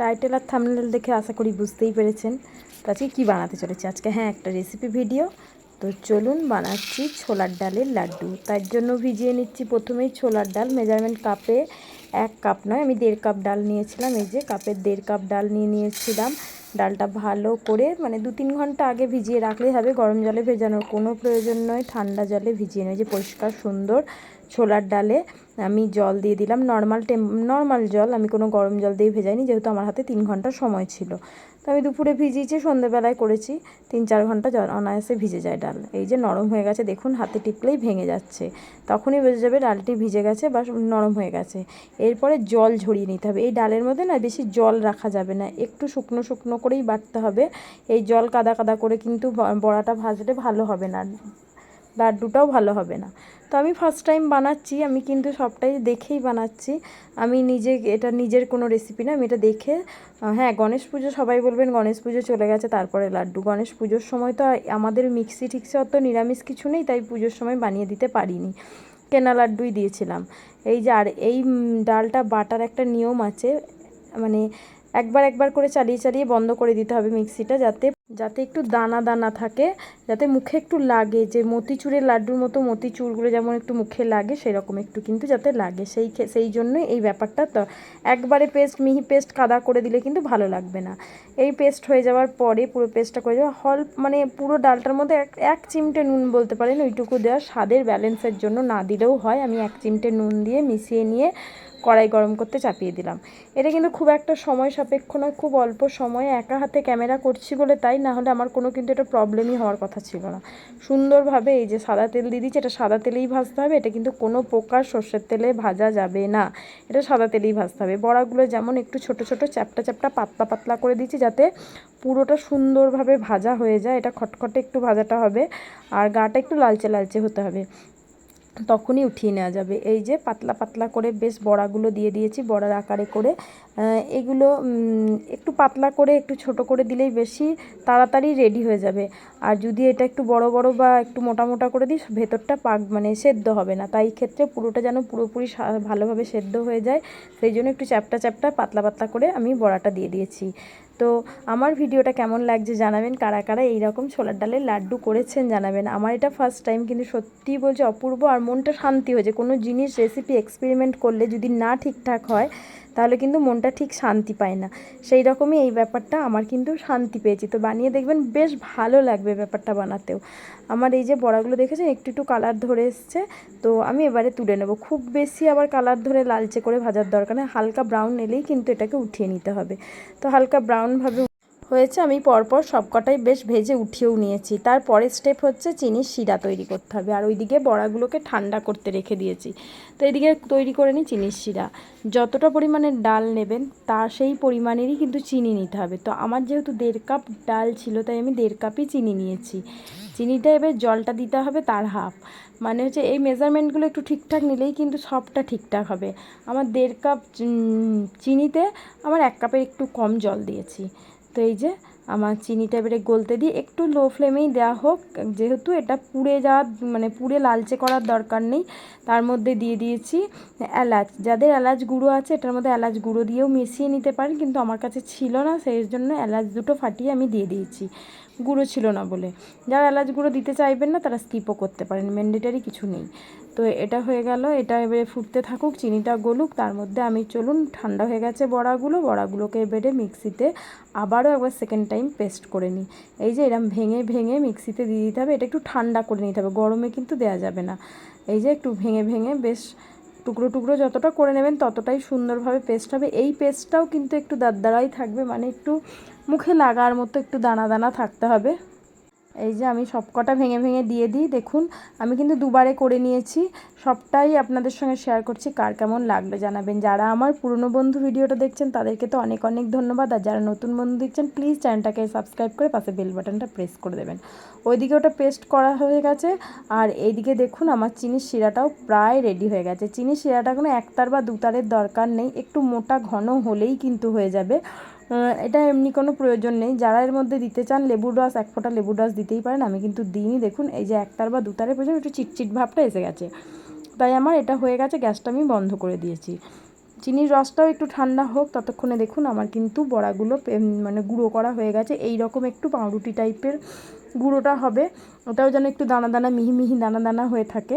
Title আর thumbnail দেখে আশা করি বুঝতেই পেরেছেন। তো আজকে কী বানাতে চলেছি? আজকে হ্যাঁ একটা রেসিপি ভিডিও তো চলুন বানাচ্ছি ছোলার ডালের লাড্ডু। তার জন্য ভিজিয়ে নিচ্ছি প্রথমেই ছোলার ডাল। মেজারমেন্ট কাপে এক কাপ নয়, আমি দেড় কাপ ডাল নিয়েছিলাম। এই যে কাপের দেড় কাপ ডাল নিয়ে নিয়েছিলাম। ডালটা ভালো করে মানে দু তিন ঘণ্টা আগে ভিজিয়ে রাখলেই হবে। গরম জলে ভেজানোর কোনো প্রয়োজন নয়, ঠান্ডা জলে ভিজিয়ে নেয়। যে পরিষ্কার, সুন্দর ছোলার ডালে আমি জল দিয়ে দিলাম। নর্মাল টেম, নর্মাল জল, আমি কোনো গরম জল দিয়ে ভেজাইনি, যেহেতু আমার হাতে তিন ঘণ্টা সময় ছিল। আমি দুপুরে ভিজিয়েছি সন্ধ্যেবেলায় করেছি। তিন চার ঘণ্টা অনায়াসে ভিজে যায় ডাল। এই যে নরম হয়ে গেছে, দেখুন, হাতে টিপলেই ভেঙে যাচ্ছে। তখনই বোঝা যাবে ডালটি ভিজে গেছে বা নরম হয়ে গেছে। এরপরে জল ঝরিয়ে নিতে হবে। এই ডালের মধ্যে না বেশি জল রাখা যাবে না, একটু শুকনো শুকনো করেই বাটতে হবে। এই জল কাদা কাদা করে কিন্তু বড়াটা ভাজলে ভালো হবে না। লাড্ডুটাও ভালো হবে না। তো আমি ফার্স্ট টাইম বানাচ্ছি, আমি কিন্তু সবটাই দেখেই বানাচ্ছি। আমি নিজে, এটা নিজের কোনো রেসিপি না, আমি এটা দেখে হ্যাঁ গণেশ পুজো সবাই বলবেন গণেশ পুজো চলে গেছে, তারপরে লাড্ডু। গণেশ পুজোর সময় তো আমাদের মিক্সি ঠিক্সি অত নিরামিষ কিছু নেই, তাই পুজোর সময় বানিয়ে দিতে পারিনি। কেনা লাড্ডুই দিয়েছিলাম। এই যে, আর এই ডালটা বাটার একটা নিয়ম আছে মানে একবার একবার করে চালিয়ে চালিয়ে বন্ধ করে দিতে হবে মিক্সিটা, যাতে যাতে একটু দানা দানা থাকে, যাতে মুখে একটু লাগে, যে মতিচুরের লাড্ডুর মতো মতিচুরগুলো যেমন একটু মুখে লাগে, সেরকম একটু কিন্তু যাতে লাগে। সেই সেই জন্যই এই ব্যাপারটা তো একবারে পেস্ট, মিহি পেস্ট কাদা করে দিলে কিন্তু ভালো লাগবে না। এই পেস্ট হয়ে যাওয়ার পরে পুরো পেস্টটা করে যাওয়া হল মানে পুরো ডালটার মধ্যে এক এক চিমটে নুন বলতে পারেন, ওইটুকু দেওয়া, স্বাদের ব্যালেন্সের জন্য না দিলেও হয়। আমি এক চিমটে নুন দিয়ে মিশিয়ে নিয়ে কড়াই গরম করতে চাপিয়ে দিলাম। এটা কিন্তু খুব একটা সময় সাপেক্ষ নয়, খুব অল্প সময়ে একা হাতে ক্যামেরা করছি বলে তাই না হলে আমার কোনো কিন্তু এটা প্রবলেমই হওয়ার কথা ছিল না। সুন্দরভাবে এই যে সাদা তেল দিয়ে দিচ্ছি, এটা সাদা তেলেই ভাজতে হবে, এটা কিন্তু কোনো প্রকার সর্ষের তেলে ভাজা যাবে না। এটা সাদা তেলেই ভাজতে হবে। বড়াগুলো যেমন একটু ছোট ছোট চ্যাপটা চ্যাপটা পাতলা পাতলা করে দিচ্ছি যাতে পুরোটা সুন্দরভাবে ভাজা হয়ে যায়। এটা খটখটে একটু ভাজাটা হবে, আর গাটা একটু লালচে লালচে হতে হবে। তখনই উঠিয়ে নেওয়া যাবে। এই যে পাতলা পাতলা করে বেশ বড়াগুলো দিয়ে দিয়েছি, বড়ার আকারে করে। এগুলো একটু পাতলা করে, একটু ছোট করে দিলেই বেশি তাড়াতাড়ি রেডি হয়ে যাবে। আর যদি এটা একটু বড় বড় বা একটু মোটা মোটা করে দিই ভেতরটা পাক মানে সেদ্ধ হবে না। তাই ক্ষেত্রে পুরোটা যেন পুরোপুরি ভালোভাবে সেদ্ধ হয়ে যায়। সেই জন্য একটু চ্যাপটা চ্যাপটা পাতলা পাতলা করে আমি বড়াটা দিয়ে দিয়েছি। তো আমার ভিডিওটা কেমন লাগছে জানাবেন, কারা কারা এইরকম ছোলার ডালের লাড্ডু করেছেন জানাবেন। আমার এটা ফার্স্ট টাইম কিন্তু সত্যি বলছে অপূর্ব আর মনটা শান্তি হয়েছে। কোনো জিনিস রেসিপি এক্সপেরিমেন্ট করলে যদি না ঠিকঠাক হয় তাহলে কিন্তু মনটা ঠিক শান্তি পায় না। সেই রকমই এই ব্যাপারটা আমার কিন্তু শান্তি পেয়েছি। তো বানিয়ে দেখবেন বেশ ভালো লাগবে ব্যাপারটা বানাতেও। আমার এই যে বড়াগুলো দেখেছেন, একটু একটু কালার ধরে এসছে। তো আমি এবারে তুলে নেব। খুব বেশি আবার কালার ধরে লালচে করে ভাজার দরকার নেই। হালকা ব্রাউন এলেই কিন্তু এটাকে উঠিয়ে নিতে হবে। তো হালকা ব্রাউনভাবে হয়েছে, আমি পরপর সবকটাই বেশ ভেজে উঠিয়েও নিয়েছি। তারপরের স্টেপ হচ্ছে চিনির শিরা তৈরি করতে হবে। আর ওইদিকে বড়াগুলোকে ঠান্ডা করতে রেখে দিয়েছি। তো এইদিকে তৈরি করে নিই চিনির শিরা। যতটা পরিমাণের ডাল নেবেন, তা সেই পরিমাণেরই কিন্তু চিনি নিতে হবে। তো আমার যেহেতু দেড় কাপ ডাল ছিল, তাই আমি দেড় কাপই চিনি নিয়েছি। চিনিটা এবার জলটা দিতে হবে তার হাফ মানে হচ্ছে এই মেজারমেন্টগুলো একটু ঠিকঠাক নিলেই কিন্তু সবটা ঠিকঠাক হবে। আমার দেড় কাপ চিনিতে আমার এক কাপের একটু কম জল দিয়েছি। তো এই যে আমার চিনিটা এবারে গলতে দিয়ে একটু লো ফ্লেমেই দেওয়া হোক, যেহেতু এটা পুড়ে যাওয়ার মানে পুড়ে লালচে করার দরকার নেই, তার মধ্যে দিয়ে দিয়েছি এলাচ। যাদের এলাচ গুঁড়ো আছে, এটার মধ্যে এলাচ গুঁড়ো দিয়েও মিশিয়ে নিতে পারেন, কিন্তু আমার কাছে ছিল না, সেই জন্য এলাচ দুটো ফাটিয়ে আমি দিয়ে দিয়েছি। গুঁড়ো ছিল না বলে। যারা এলাচ গুঁড়ো দিতে চাইবেন না, তারা স্কিপও করতে পারেন ম্যান্ডেটারি কিছু নেই। তো এটা হয়ে গেল, এটা এবারে ফুটতে থাকুক, চিনিটা গলুক, তার মধ্যে আমি চলুন ঠান্ডা হয়ে গেছে বড়াগুলো, বড়াগুলোকে এবারে মিক্সিতে আবারও একবার সেকেন্ড টাইম পেস্ট করে নিই। এই যে এরম ভেঙে ভেঙে মিক্সিতে দিয়ে দিতে হবে, এটা একটু ঠান্ডা করে নিতে হবে, গরমে কিন্তু দেওয়া যাবে না। এই যে একটু ভেঙে ভেঙে বেশ টুকরো টুকরো যতটা করে নেবেন ততটাই সুন্দরভাবে পেস্ট হবে। এই পেস্টটাও কিন্তু একটু দারদারাই থাকবে মানে একটু মুখে লাগার মতো একটু দানা দানা থাকতে হবে। এই যে আমি সবকটা ভেঙে ভেঙে দিয়ে দিই, দেখুন, আমি কিন্তু দুবারে করে নিয়েছি। সবটাই আপনাদের সঙ্গে শেয়ার করছি, কার কেমন লাগল জানাবেন। যারা আমার পুরনো বন্ধু ভিডিওটা দেখছেন, তাদেরকে তো অনেক অনেক ধন্যবাদ। আর যারা নতুন বন্ধু দেখছেন প্লিজ চ্যানেলটাকে সাবস্ক্রাইব করে পাশে বেল বাটনটা প্রেস করে দেবেন। ওইদিকে ওটা পেস্ট করা হয়ে গেছে, আর এইদিকে দেখুন, আমার চিনির শিরাটাও প্রায় রেডি হয়ে গেছে। চিনির শিরাটা কোনো একতার বা দুতারের দরকার নেই, একটু মোটা ঘন হলেই কিন্তু হয়ে যাবে। এটা এমনি কোনো প্রয়োজন নেই। যারা এর মধ্যে দিতে চান, লেবুর রস, এক ফোঁটা লেবুর রস দিতেই পারেন। আমি কিন্তু দিইনি। দেখুন, এই যে একতার বা দুতারের প্রয়োজন একটু চিটচিট ভাবটা এসে গেছে। তাই আমার এটা হয়ে গেছে, গ্যাসটা আমি বন্ধ করে দিয়েছি। চিনির রসটাও একটু ঠান্ডা হোক, ততক্ষণে দেখুন আমার কিন্তু বড়াগুলো মানে গুঁড়ো করা হয়ে গেছে। এই রকম একটু পাউরুটি টাইপের গুঁড়োটা হবে। ওটাও যেন একটু দানা দানা, মিহি মিহি দানা দানা হয়ে থাকে।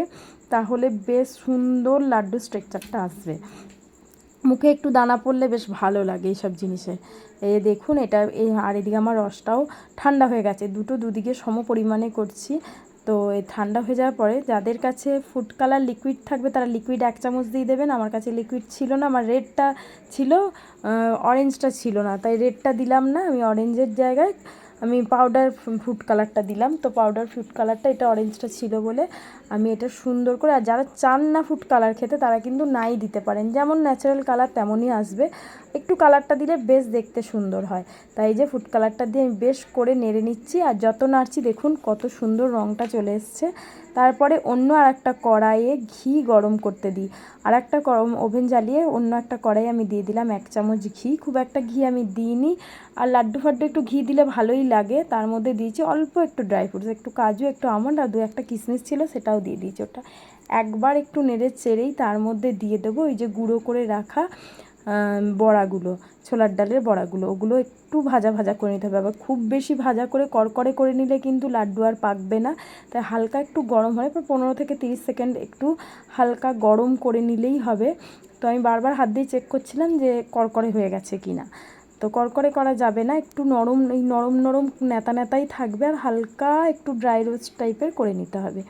তাহলে বেশ সুন্দর লাড্ডু স্ট্রাকচারটা আসবে। মুখে একটু দানা পড়লে বেশ ভালো লাগে এইসব জিনিসে। এই দেখুন, এটা এই আর এদিকে আমার রসটাও ঠান্ডা হয়ে গেছে। দুটো দুদিকে সম পরিমাণে করছি। তো এই ঠান্ডা হয়ে যাওয়ার পরে যাদের কাছে ফুড কালার লিকুইড থাকবে, তারা লিকুইড এক চামচ দিয়ে দেবেন। আমার কাছে লিকুইড ছিল না, আমার রেডটা ছিল অরেঞ্জটা ছিল না। তাই রেডটা দিলাম না, আমি অরেঞ্জের জায়গায় আমি পাউডার ফুড কালারটা দিলাম। তো পাউডার ফুড কালারটা এটা অরেঞ্জটা ছিল বলে আমি এটা সুন্দর করে, আর যারা চান না ফুড কালার খেতে, তারা কিন্তু নাই দিতে পারেন। যেমন ন্যাচারাল কালার তেমনই আসবে। একটু কালারটা দিলে বেশ দেখতে সুন্দর হয়। তাই যে ফুড কালারটা দিয়ে আমি বেশ করে নেড়ে নিচ্ছি, আর যত নাড়ছি দেখুন কত সুন্দর রঙটা চলে এসছে। তারপরে অন্য আর একটা কড়াইয়ে ঘি গরম করতে দিই। আর একটা গরম ওভেন জ্বালিয়ে অন্য একটা কড়াই আমি দিয়ে দিলাম এক চামচ ঘি। খুব একটা ঘি আমি দিইনি। আর লাড্ডু ফাড্ডু একটু ঘি দিলে ভালোই লাগে, তার মধ্যে দিয়েছি অল্প একটু ড্রাই ফ্রুটস একটু কাজু, একটু আমন্ড আর দু একটা কিশমিশ ছিল, সেটাও দিয়ে দিয়েছি ওটা। একবার একটু নেড়ে চেড়েই তার মধ্যে দিয়ে দেবো ওই যে গুঁড়ো করে রাখা বড়াগুলো, ছোলার ডালের বড়াগুলো, ওগুলো একটু ভাজা ভাজা করে নিতে হবে। আবার খুব বেশি ভাজা করে কড়কড়ে করে নিলে কিন্তু লাড্ডু আর পাকবে না। তাই হালকা একটু গরম হয় পনেরো থেকে তিরিশ সেকেন্ড একটু হালকা গরম করে নিলেই হবে। তো আমি বারবার হাত দিয়ে চেক করছিলাম যে কড়কড়ে হয়ে গেছে কি না তো কড়কড়ে করা যাবে না, একটু নরম, এই নরম নরম নেতা নেতাই থাকবে আর হালকা একটু ড্রাই রোস্ট টাইপের করে নিতে হবে।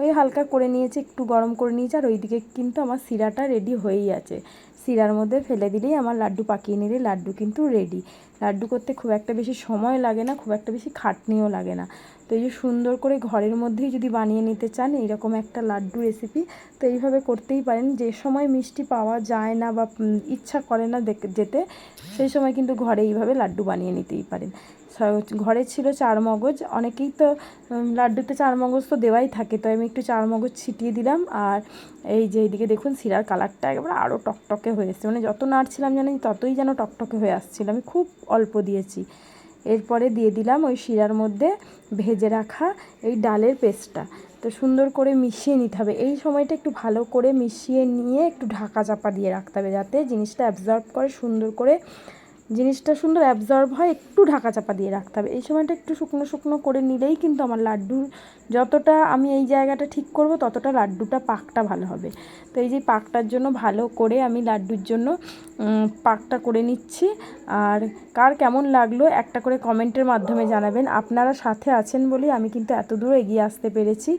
ওই হালকা করে নিয়েছি, একটু গরম করে নিয়েছি আর ওইদিকে কিন্তু আমার শিরাটা রেডি হয়েই আছে। শিরার মধ্যে ফেলে দিলেই আমার লাড্ডু পাকিয়ে নিলে লাড্ডু কিন্তু রেডি লাড্ডু করতে খুব একটা বেশি সময় লাগে না, খুব একটা বেশি খাটনিও লাগে না। তো এই যে সুন্দর করে ঘরের মধ্যেই যদি বানিয়ে নিতে চান এইরকম একটা লাড্ডু রেসিপি তো এইভাবে করতেই পারেন। যে সময় মিষ্টি পাওয়া যায় না বা ইচ্ছা করে না যেতে, সেই সময় কিন্তু ঘরে এইভাবে লাড্ডু বানিয়ে নিতেই পারেন। ঘরে ছিল চার মগজ অনেকেই তো লাড্ডুতে চার মগজ তো দেওয়াই থাকে। তো আমি একটু চার মগজ ছিটিয়ে দিলাম। আর এই যে এইদিকে দেখুন, শিরার কালারটা একেবারে আরও টকটকে হয়ে এসছে। মানে যত নাড়ছিলাম জানি, ততই যেন টকটকে হয়ে আসছিল। আমি খুব অল্প দিয়েছি। এরপরে দিয়ে দিলাম ওই শিরার মধ্যে ভেজে রাখা এই ডালের পেস্টটা। তো সুন্দর করে মিশিয়ে নিতে হবে। এই সময়টা একটু ভালো করে মিশিয়ে নিয়ে একটু ঢাকা চাপা দিয়ে রাখতে হবে যাতে জিনিসটা অ্যাবজর্ব করে সুন্দর করে জিনিসটা সুন্দর অ্যাবজর্ব হয়, একটু ঢাকা চাপা দিয়ে রাখতে হবে। এই সময়টা একটু শুকনো শুকনো করে নিলেই কিন্তু আমার লাড্ডুর যতটা আমি এই জায়গাটা ঠিক করব, ততটা লাড্ডুটা পাকটা ভালো হবে। তো এই যে পাকটার জন্য ভালো করে আমি লাড্ডুর জন্য পাকটা করে নিচ্ছি। আর কার কেমন লাগল একটা করে কমেন্টের মাধ্যমে জানাবেন। আপনারা সাথে আছেন বলেই আমি কিন্তু এত দূর এগিয়ে আসতে পেরেছি।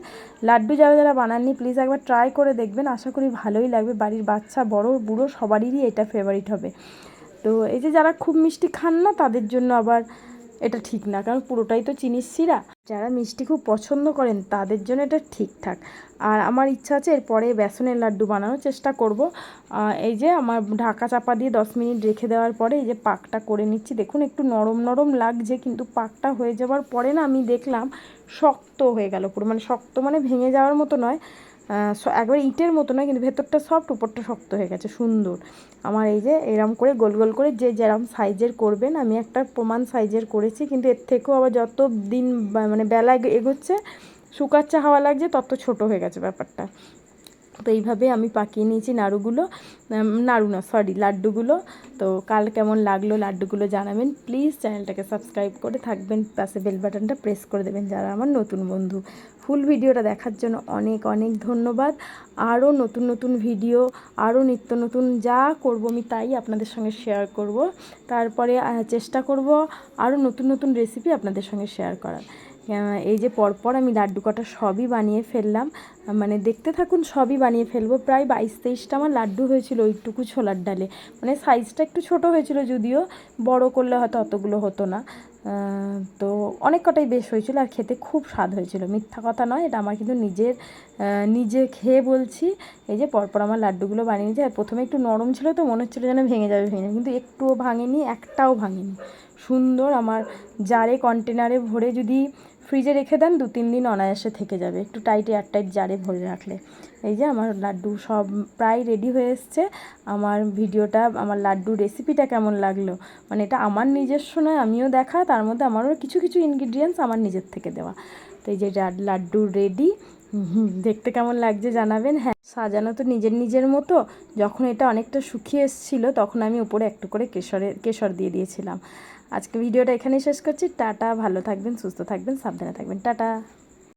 লাড্ডু যারা যারা বানাননি প্লিজ একবার ট্রাই করে দেখবেন। আশা করি ভালোই লাগবে। বাড়ির বাচ্চা, বড়, বুড়ো সবারই এটা ফেভারিট হবে। তো এই যে যারা খুব মিষ্টি খান না, তাদের জন্য আবার এটা ঠিক না, কারণ পুরোটাই তো চিনির শিরা। যারা মিষ্টি খুব পছন্দ করেন, তাদের জন্য এটা ঠিকঠাক আর আমার ইচ্ছা আছে এরপরে বেসনের লাড্ডু বানানোর চেষ্টা করব। এই যে আমার ঢাকা চাপা দিয়ে দশ মিনিট রেখে দেওয়ার পরে এই যে পাকটা করে নিচ্ছি। দেখুন, একটু নরম নরম লাগছে, কিন্তু পাকটা হয়ে যাওয়ার পরে না আমি দেখলাম শক্ত হয়ে গেল পুরো। মানে শক্ত মানে ভেঙে যাওয়ার মতো নয়। একবারে ইটের মতো নয়, কিন্তু ভেতরটা সফট উপরটা শক্ত হয়ে গেছে, সুন্দর। আমার এই যে এরম করে গোল গোল করে যে যেরম সাইজের করবেন, আমি একটা প্রমাণ সাইজের করেছি, কিন্তু এর থেকেও আবার যত দিন মানে বেলা এগোচ্ছে, শুকাচ্ছে হাওয়া লাগছে, তত ছোট হয়ে গেছে ব্যাপারটা। তো এইভাবে আমি পাকিয়ে নিয়েছি নাড়ুগুলো। নাড়ু না সরি লাড্ডুগুলো। তো কাল কেমন লাগল লাড্ডুগুলো জানাবেন। প্লিজ চ্যানেলটাকে সাবস্ক্রাইব করে থাকবেন। পাশে বেল বাটনটা প্রেস করে দেবেন যারা আমার নতুন বন্ধু। ফুল ভিডিওটা দেখার জন্য অনেক অনেক ধন্যবাদ। আরও নতুন নতুন ভিডিও আরও নিত্য নতুন যা করব আমি তাই আপনাদের সঙ্গে শেয়ার করব। তারপরে চেষ্টা করব আরও নতুন নতুন রেসিপি আপনাদের সঙ্গে শেয়ার করার। এই যে পরপর আমি লাড্ডু কটা সবই বানিয়ে ফেললাম। মানে দেখতে থাকুন, সবই বানিয়ে ফেলব। প্রায় বাইশ তেইশটা আমার লাড্ডু হয়েছিল ওইটুকু ছোলার ডালে। মানে সাইজটা একটু ছোট হয়েছিল যদিও, বড় করলে হয়তো অতগুলো হতো না। তো অনেক কটাই বেশ হয়েছিল আর খেতে খুব স্বাদ হয়েছিল। মিথ্যা কথা নয়, এটা আমার কিন্তু নিজের নিজে খেয়ে বলছি। এই যে পরপর আমার লাড্ডুগুলো বানিয়ে নিয়েছি, আর প্রথমে একটু নরম ছিল তো, মনে হচ্ছিল যেন ভেঙে যাবে ভেঙে যাবে। কিন্তু একটুও ভাঙেনি, একটাও ভাঙেনি। সুন্দর আমার জারে, কন্টেনারে ভরে যদি ফ্রিজে রেখে দেন, দু তিন দিন অনায়াসে থেকে যাবে। একটু টাইট জারে ভরে রাখলে। এই যে আমার লাড্ডু সব প্রায় রেডি হয়ে এসছে। আমার ভিডিওটা, আমার লাড্ডু রেসিপিটা কেমন লাগল? মানে এটা আমার নিজস্ব নয়, আমিও দেখা। তার মধ্যে আমারও কিছু কিছু ইনগ্রিডিয়েন্টস আমার নিজের থেকে দেওয়া। তো এই যে লাড- লাড্ডু রেডি দেখতে কেমন লাগছে জানাবেন। হ্যাঁ সাজানো তো নিজের নিজের মতো। যখন এটা অনেকটা শুকিয়ে এসেছিল, তখন আমি উপরে একটু করে কেশরের কেশর দিয়ে দিয়েছিলাম। আজকে ভিডিওটা এখানেই শেষ করছি। টাটা ভালো থাকবেন সুস্থ থাকবেন সাবধানে থাকবেন। টাটা।